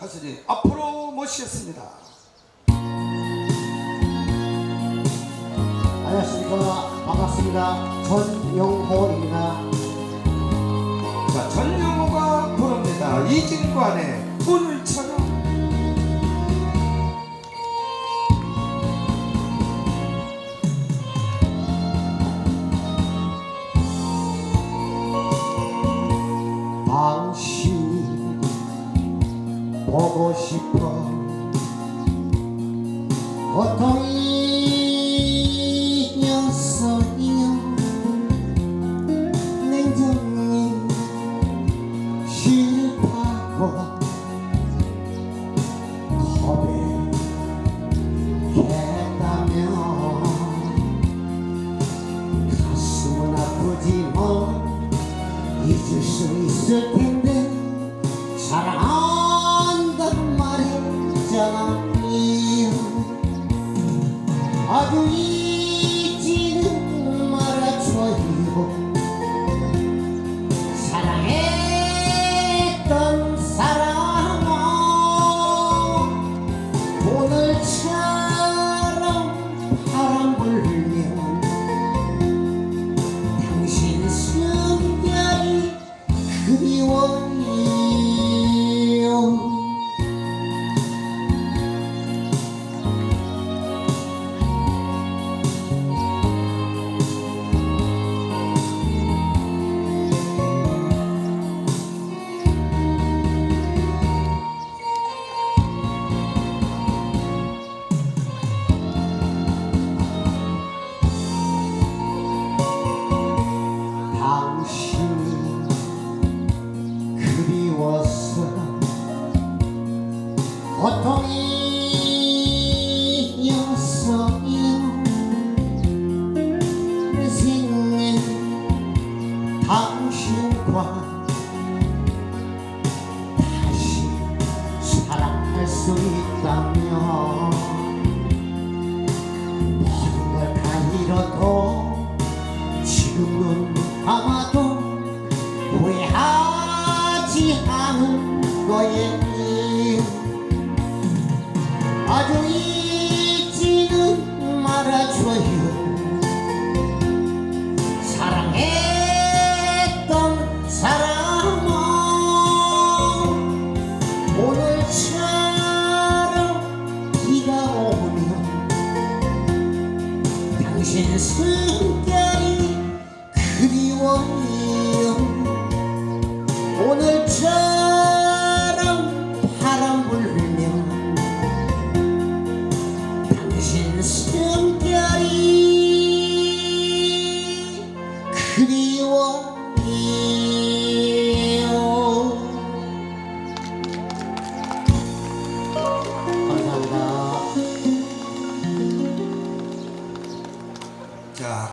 가수님 앞으로 모시겠습니다. 안녕하십니까 반갑습니다 전용호입니다 자, 전영호가 부릅니다. 이진관의 오늘처럼 보고 싶어. 고통이 였어요 냉정히 싫다고 아프지만 잊을 수 있을 텐데 사랑 아 당신이 그리워서 고통이었어요 인생은 당신과 다시 사랑할 수 있다면 아주 잊지는 말아줘요. 사랑했던 사람아 오늘처럼 비가 오면 당신 숨결이 그리워요. 오늘처럼 Música